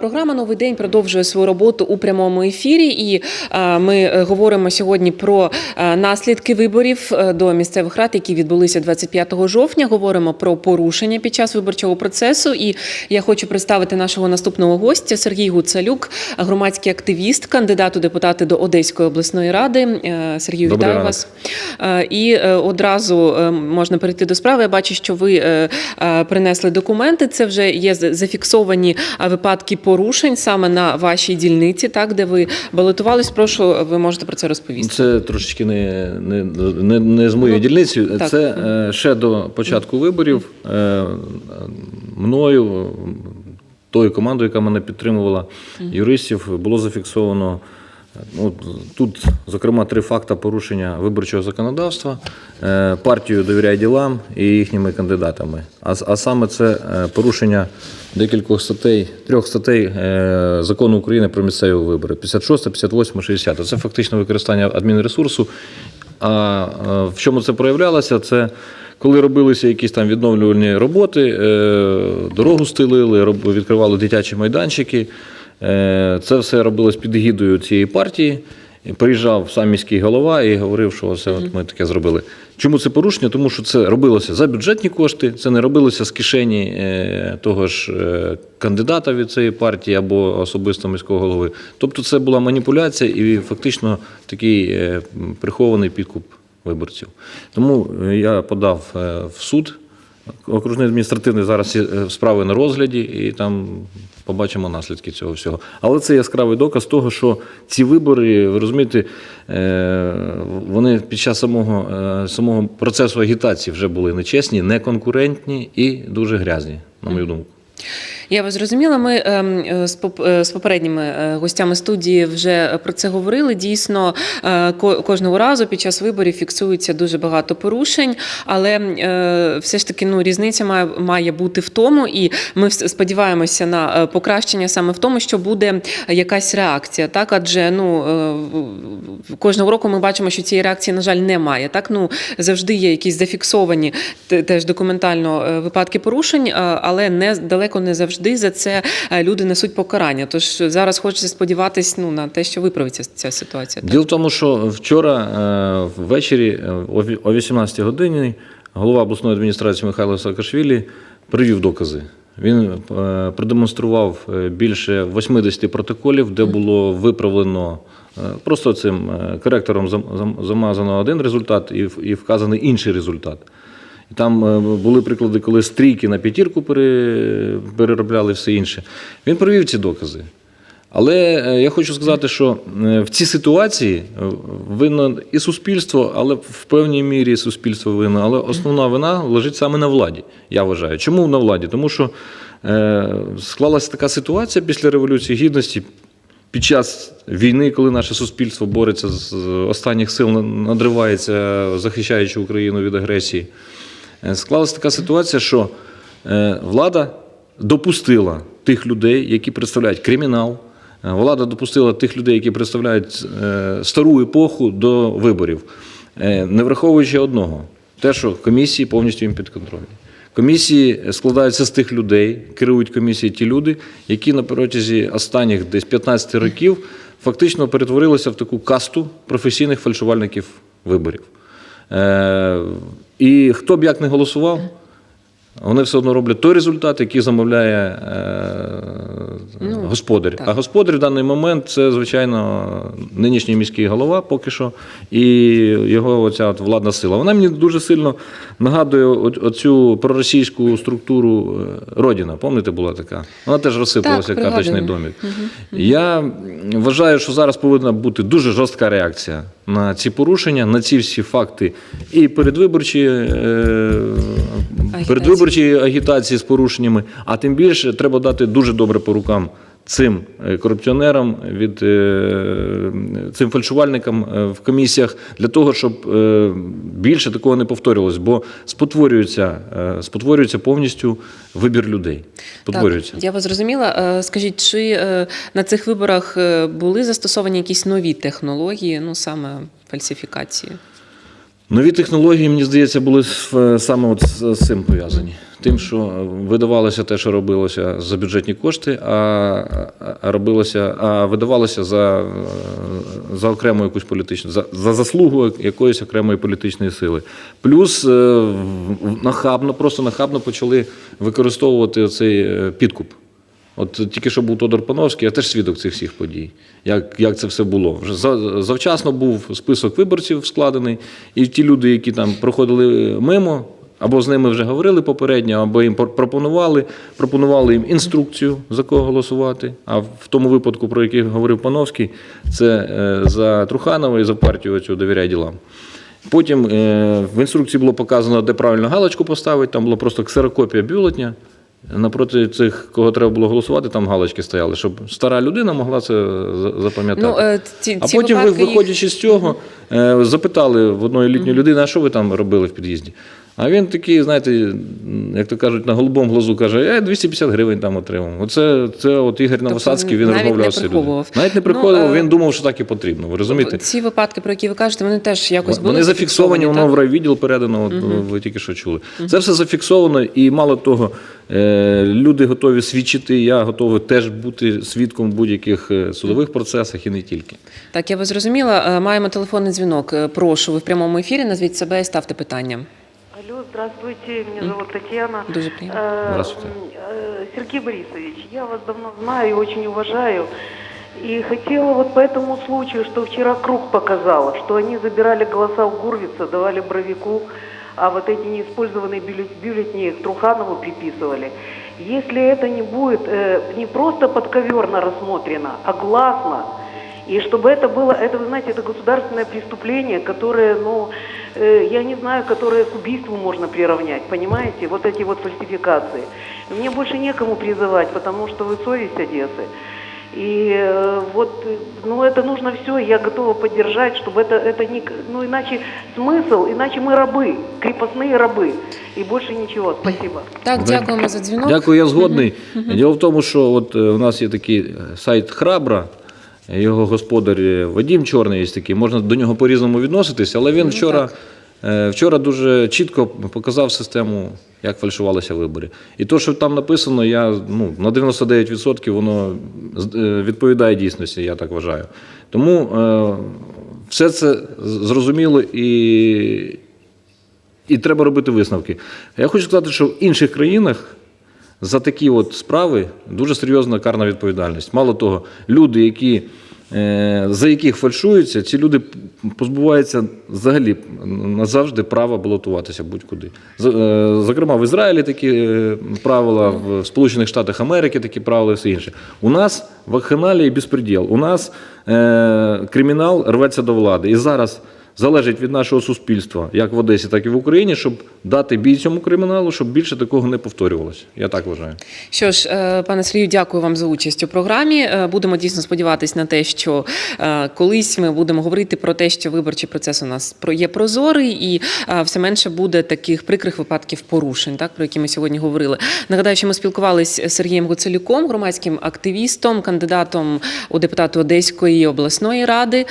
Програма Новий день продовжує свою роботу у прямому ефірі, і е, ми е, говоримо сьогодні про е, наслідки виборів до місцевих рад, які відбулися 25 жовтня. Говоримо про порушення під час виборчого процесу. І я хочу представити нашого наступного гостя Сергій Гуцалюк, громадський активіст, кандидат у депутати до Одеської обласної ради. Сергію, Добрий вітаю ранок. вас. І одразу можна перейти до справи. Я бачу, що ви принесли документи. Це вже є зафіксовані випадки порушень саме на вашій дільниці, так де ви балотувались. Прошу, ви можете про це розповісти. Це трошечки не, не, не, не з моєю Ну, дільницею. так. Це е, ще до початку виборів е, мною, тою командою, яка мене підтримувала, юристів, було зафіксовано. Ну, тут, зокрема, три факти порушення виборчого законодавства, е, партію довіряє ділам і їхніми кандидатами. А, а саме це е, порушення декількох статей, трьох статей е, закону України про місцеві вибори: 56, 58, 60. Це фактично використання адмінресурсу. А в чому це проявлялося? Це коли робилися якісь там відновлювальні роботи, дорогу стелили, відкривали дитячі майданчики. Е, Це все робилось під егідою цієї партії. Приїжджав сам міський голова і говорив, що оце от ми таке зробили. Чому це порушення? Тому що це робилося за бюджетні кошти, це не робилося з кишені е, того ж е, кандидата від цієї партії або особисто міського голови. Тобто це була маніпуляція і фактично такий прихований підкуп виборців. Тому я подав в суд. Окружний адміністративний зараз е, справи на розгляді, і там побачимо наслідки цього всього. Але це яскравий доказ того, що ці вибори, ви розумієте, е, вони під час самого, е, самого процесу агітації вже були нечесні, неконкурентні і дуже грязні, на мою думку. Я вас зрозуміла. Ми ем, е, е, з попередніми е, гостями студії вже про це говорили. Дійсно, ко- кожного разу під час виборів фіксується дуже багато порушень, але все ж таки ну, різниця має, має бути в тому, і ми сподіваємося на покращення саме в тому, що буде якась реакція. Так, адже ну кожного року ми бачимо, що цієї реакції, на жаль, немає. Так, ну завжди є якісь зафіксовані теж документально випадки порушень, але не далеко не завжди за це е, люди несуть покарання. Тож зараз хочеться сподіватись ну на те, що виправиться ця ситуація. Діло в тому, що вчора е, ввечері е, о ві- о 18 годині голова обласної адміністрації Михайло Саакашвілі привів докази. Він продемонстрував більше 80 протоколів, де було виправлено просто цим коректором зам- зам- замазано один результат і вказаний інший результат. Там е, були приклади, коли стрійки на п'ятірку переробляли все інше. Він провів ці докази. Але е, я хочу сказати, що е, в цій ситуації винно і суспільство, але в певній мірі суспільство винно. Але основна вина лежить саме на владі. Я вважаю. Чому на владі? Тому що склалася така ситуація після Революції Гідності. Під час війни, коли наше суспільство бореться з останніх сил, надривається, захищаючи Україну від агресії, склалася така ситуація, що е, влада допустила тих людей, які представляють кримінал. е, Влада допустила тих людей, які представляють е, стару епоху до виборів, Е, не враховуючи одного, те, що комісії повністю їм підконтрольні. Комісії складаються з тих людей, керують комісії ті люди, які на протязі останніх десь 15 років фактично перетворилися в таку касту професійних фальшувальників виборів. І хто б як не голосував, вони все одно роблять той результат, який замовляє е, Ну, господар. А господар в даний момент це, звичайно, нинішній міський голова поки що, і його оця от владна сила. Вона мені дуже сильно нагадує оцю проросійську структуру е, Родіна. Пам'ятаєте, була така? Вона теж розсипалася, як карточний пригадую. домик. Я вважаю, що зараз повинна бути дуже жорстка реакція на ці порушення, на ці всі факти. І передвиборчі, е, передвиборчі агітації з порушеннями, а тим більше треба дати дуже добре по рукам. Цим е, корупціонерам від е, цим фальшувальникам е, в комісіях для того, щоб більше такого не повторювалось, бо спотворюється, спотворюється повністю вибір людей. Спотворюється. Так, я вас зрозуміла. Скажіть, чи на цих виборах були застосовані якісь нові технології, ну саме фальсифікації? Нові технології, мені здається, були саме от з цим пов'язані. Тим, що видавалося те, що робилося за бюджетні кошти, а, робилося, а видавалося за, е, за окрему якусь політичну, за, за заслугу якоїсь окремої політичної сили. Плюс е, нахабно, просто нахабно почали використовувати цей підкуп. От тільки що був Тодор Пановський, я теж свідок цих всіх подій. Як, як це все було? Вже за- завчасно був список виборців складений, і ті люди, які там проходили мимо, або з ними вже говорили попередньо, або їм пропонували, пропонували їм інструкцію, за кого голосувати. А в тому випадку, про який говорив Пановський, це е, за Труханова і за партію цю довіряй ділам. Потім е, в інструкції було показано, де правильно галочку поставити. Там була просто ксерокопія бюлетня. Напроти цих, кого треба було голосувати, там галочки стояли, щоб стара людина могла це запам'ятати. Ну, е, ці, а ці потім, ви, випадки виходячи з цього, е, запитали в одної літньої людини, а що ви там робили в під'їзді? А він такий, знаєте, як то кажуть, на голубому глазу каже, е, 250 гривень там отримав. Оце це от Ігор Новосадський, він Тобто навіть розмовляв не з людиною. Навіть не Ну, приходив, е, він думав, що так і потрібно. Ви розумієте? Ці випадки, про які ви кажете, вони теж якось були Вони зафіксовані, воно в райвідділ передано, от, ви тільки що чули. Це все зафіксовано, і мало того, е, люди готові свідчити, я готовий теж бути свідком в будь-яких е, судових процесах і не тільки. Так, я вас зрозуміла. Маємо телефонний дзвінок. Прошу, ви в прямому ефірі. Назвіть себе і ставте питання. Алло, здравствуйте, меня зовут Татьяна. Э, Здравствуйте. э, Сергей Борисович, я вас давно знаю и очень уважаю. И хотела вот по этому случаю, что вчера круг показала, что они забирали голоса у Гурвица, давали Бровику, а вот эти неиспользованные бюлле- бюллетени Труханову приписывали. Если это не будет э, не просто подковерно рассмотрено, а гласно, и чтобы это было, это, вы знаете, это государственное преступление, которое, ну, э, я не знаю, которое к убийству можно приравнять, понимаете, вот эти вот фальсификации. Мне больше некому призывать, потому что вы совесть Одессы. И э, вот, э, ну, это нужно все, я готова поддержать, чтобы это, это не, к- ну, иначе смысл, иначе мы рабы, крепостные рабы, и больше ничего. Спасибо. Так, дякуємо за дзвінок. Дякую, я згодний. Діло в тому, що от е, у нас є такий е, сайт Храбра. Його господар е, Вадім Чорний є такий, можна до нього по-різному відноситися, але він вчора, е, вчора дуже чітко показав систему, як фальшувалися вибори. І то, що там написано, я ну, на 99% воно е, відповідає дійсності, я так вважаю. Тому все це зрозуміло і, і треба робити висновки. Я хочу сказати, що в інших країнах за такі от справи дуже серйозна карна відповідальність. Мало того, люди, які, е, за яких фальшуються, ці люди позбуваються взагалі назавжди права балотуватися будь-куди. Е, Зокрема, в Ізраїлі такі е, правила, в Сполучених Штатах Америки такі правила і все інше. У нас вакханалія і безпреділ. У нас кримінал рветься до влади. І зараз залежить від нашого суспільства, як в Одесі, так і в Україні, щоб дати бій цьому криміналу, щоб більше такого не повторювалося. Я так вважаю. Що ж, е, пане Сергію, дякую вам за участь у програмі. Е, Будемо дійсно сподіватися на те, що е, колись ми будемо говорити про те, що виборчий процес у нас є прозорий, і все менше буде таких прикрих випадків порушень, так про які ми сьогодні говорили. Нагадаю, що ми спілкувалися з Сергієм Гуцелюком, громадським активістом, кандидатом у депутати Одеської обласної ради.